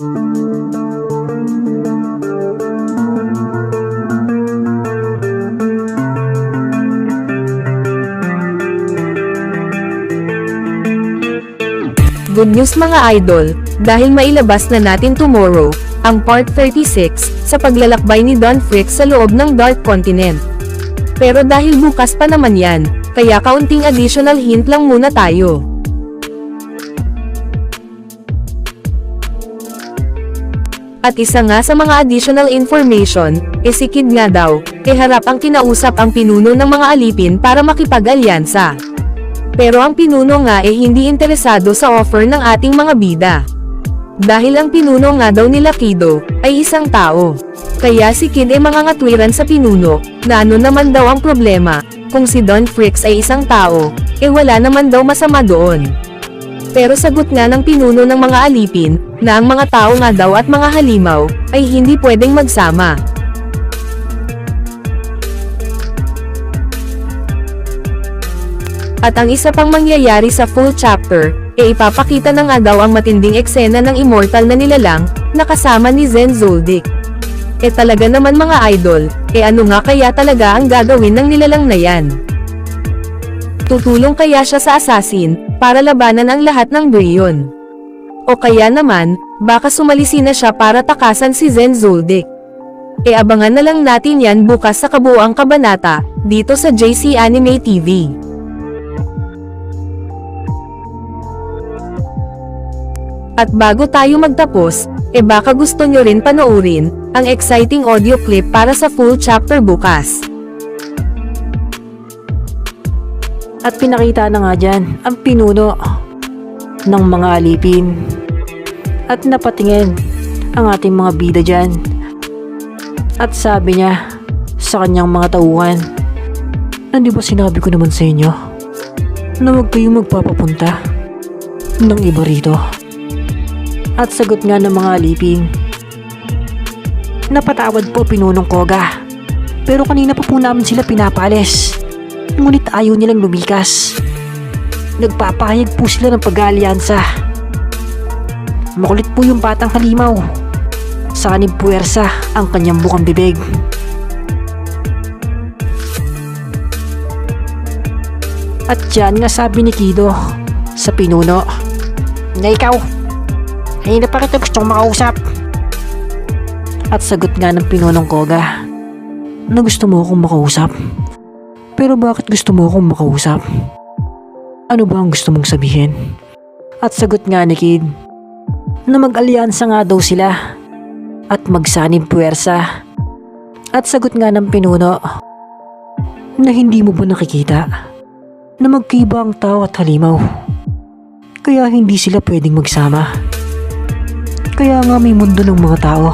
Good news mga idol, dahil mailabas na natin tomorrow, ang part 36, sa paglalakbay ni Don Frick sa loob ng Dark Continent. Pero dahil bukas pa naman yan, kaya kaunting additional hint lang muna tayo. At isa nga sa mga additional information, e si Kid nga daw, e harap ang kinausap ang pinuno ng mga alipin para makipag-alyansa. Pero ang pinuno nga eh hindi interesado sa offer ng ating mga bida. Dahil ang pinuno nga daw nila Kido, ay isang tao. Kaya si Kid ay mga ngatwiran sa pinuno, na ano naman daw ang problema, kung si Don Fricks ay isang tao, eh wala naman daw masama doon. Pero sagot nga ng pinuno ng mga alipin, na ang mga tao nga daw at mga halimaw, ay hindi pwedeng magsama. At ang isa pang mangyayari sa full chapter, e ipapakita na nga daw ang matinding eksena ng immortal na nilalang, na kasama ni Zen Zoldyck. E talaga naman mga idol, e ano nga kaya talaga ang gagawin ng nilalang na yan? Tutulong kaya siya sa assassin, para labanan ang lahat ng Brion? O kaya naman, baka sumalisi na siya para takasan si Zen Zoldyck? E abangan na lang natin yan bukas sa kabuang kabanata, dito sa JC Anime TV. At bago tayo magtapos, e baka gusto nyo rin panoorin, ang exciting audio clip para sa full chapter bukas. At pinakita na nga dyan ang pinuno ng mga alipin. At napatingin ang ating mga bida dyan. At sabi niya sa kanyang mga tauhan, na di ba sinabi ko naman sa inyo na huwag kayong magpapapunta ng iba rito. At sagot nga ng mga alipin, Napatawad po pinunong koga. Pero kanina pa po namin sila pinapalis. Ngunit ayaw nilang lumikas. Nagpapahayag po sila ng pag-aalyansa. Makulit po yung batang halimaw. Sa kaning puwersa ang kanyang bukang bibig. At dyan nga sabi ni Kido sa pinuno na ikaw, ay na pa kita gustong makausap. At sagot nga ng pinunong koga na gusto mo akong makausap. Pero bakit gusto mo akong makausap? Ano ba ang gusto mong sabihin? At sagot nga ni Kid na mag-alyansa nga daw sila at magsanib puwersa. At sagot nga ng pinuno na hindi mo ba nakikita na magkiba ang tao at halimaw. Kaya hindi sila pwedeng magsama. Kaya nga may mundo ng mga tao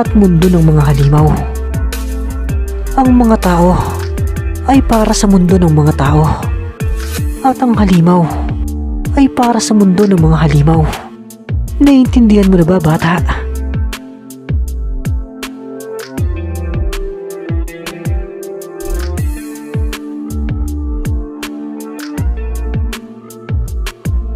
at mundo ng mga halimaw. Ang mga tao ay para sa mundo ng mga tao. At ang halimaw ay para sa mundo ng mga halimaw. Naiintindihan mo na ba bata?